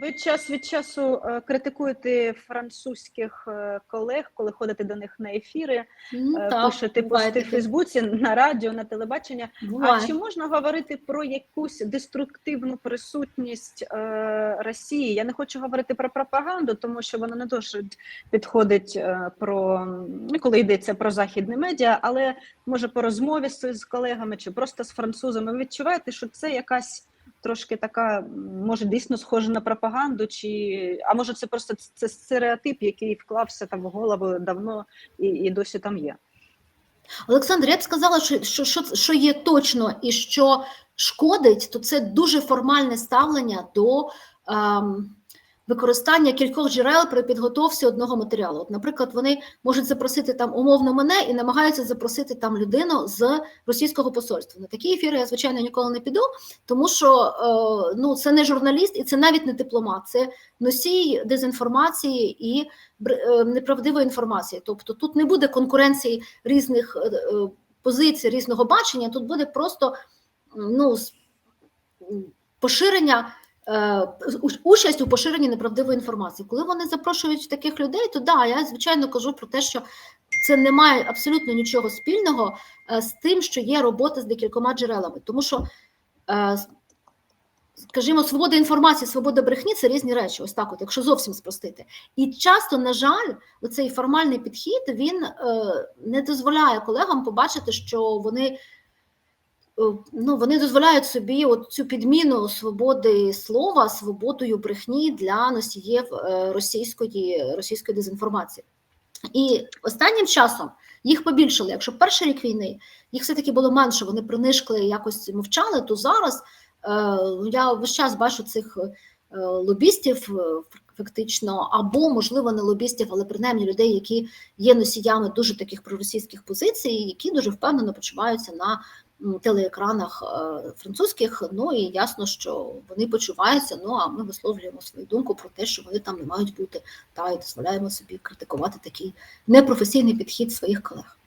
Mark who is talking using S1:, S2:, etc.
S1: Ви час від часу е, критикуєте французьких е, колег, коли ходите до них на ефіри,
S2: Ну,
S1: е,
S2: так,
S1: пишете пости в. Фейсбуці, на радіо, на телебачення.
S2: Буває.
S1: А чи можна говорити про якусь деструктивну присутність е, Росії? Я не хочу говорити про пропаганду, тому що вона не дуже підходить е, про ну, коли йдеться про західні медіа, але може по розмові з, з колегами чи просто з французами. Ви відчуваєте, що це якась трошки така, може дійсно схожа на пропаганду, чи а може це просто це стереотип, який вклався там в голову давно і, і досі там є.
S2: Олександр, я б сказала, що, що, що, є точно і що шкодить, то це дуже формальне ставлення до ем, використання кількох джерел при підготовці одного матеріалу. От, наприклад, вони можуть запросити там умовно мене і намагаються запросити там людину з російського посольства. На такі ефіри я, звичайно, ніколи не піду, тому що е, ну, це не журналіст і це навіть не дипломат, це носій дезінформації і е, неправдивої інформації. Тобто тут не буде конкуренції різних е, позицій, різного бачення. Тут буде просто ну, поширення. Е, уч- Участь у поширенні неправдивої інформації. Коли вони запрошують таких людей, то да, я звичайно кажу про те, що це не має абсолютно нічого спільного е, з тим, що є робота з декількома джерелами. Тому що, е, скажімо, свобода інформації, свобода брехні це різні речі, ось так, от, якщо зовсім спростити. І часто, на жаль, оцей формальний підхід він е, не дозволяє колегам побачити, що вони. Е, Ну, вони дозволяють собі от цю підміну свободи слова свободою брехні для носіїв е, російської, російської дезінформації. І останнім часом їх побільшили. Якщо перший рік війни їх все-таки було менше, вони принишкли, якось мовчали, то зараз е, я весь час бачу цих лобістів е, фактично, або, можливо, не лобістів, але принаймні людей, які є носіями дуже таких проросійських позицій, які дуже впевнено почуваються на телеекранах е, французьких. Ну і ясно, що вони почуваються. Ну а ми висловлюємо свою думку про те, що вони там не мають бути, та і дозволяємо собі критикувати такий непрофесійний підхід своїх колег.